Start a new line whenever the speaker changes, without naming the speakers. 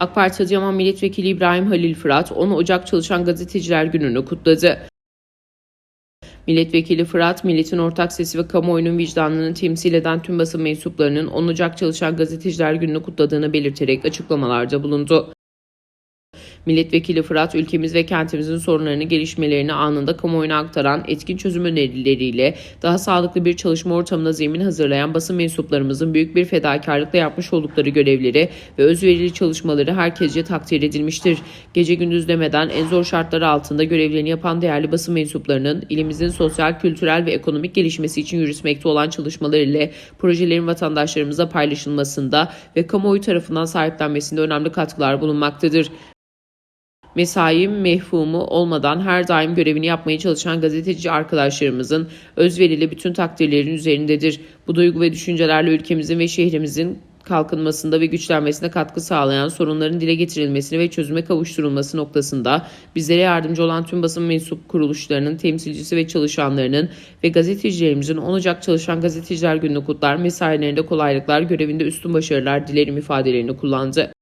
AK Parti Adıyaman Milletvekili İbrahim Halil Fırat 10 Ocak Çalışan Gazeteciler Günü'nü kutladı. Milletvekili Fırat, milletin ortak sesi ve kamuoyunun vicdanını temsil eden tüm basın mensuplarının 10 Ocak Çalışan Gazeteciler Günü'nü kutladığını belirterek açıklamalarda bulundu. Milletvekili Fırat, ülkemiz ve kentimizin sorunlarını, gelişmelerini anında kamuoyuna aktaran etkin çözüm önerileriyle daha sağlıklı bir çalışma ortamına zemin hazırlayan basın mensuplarımızın büyük bir fedakarlıkla yapmış oldukları görevleri ve özverili çalışmaları herkesce takdir edilmiştir. Gece gündüz demeden en zor şartlar altında görevlerini yapan değerli basın mensuplarının ilimizin sosyal, kültürel ve ekonomik gelişmesi için yürütmekte olan çalışmaları ile projelerin vatandaşlarımıza paylaşılmasında ve kamuoyu tarafından sahiplenmesinde önemli katkılar bulunmaktadır. Mesai mefhumu olmadan her daim görevini yapmaya çalışan gazeteci arkadaşlarımızın özverili bütün takdirlerin üzerindedir. Bu duygu ve düşüncelerle ülkemizin ve şehrimizin kalkınmasında ve güçlenmesine katkı sağlayan sorunların dile getirilmesini ve çözüme kavuşturulması noktasında bizlere yardımcı olan tüm basın mensup kuruluşlarının temsilcisi ve çalışanlarının ve gazetecilerimizin 10 Ocak Çalışan Gazeteciler Günü'nü kutlar, mesailerinde kolaylıklar, görevinde üstün başarılar dilerim ifadelerini kullandı.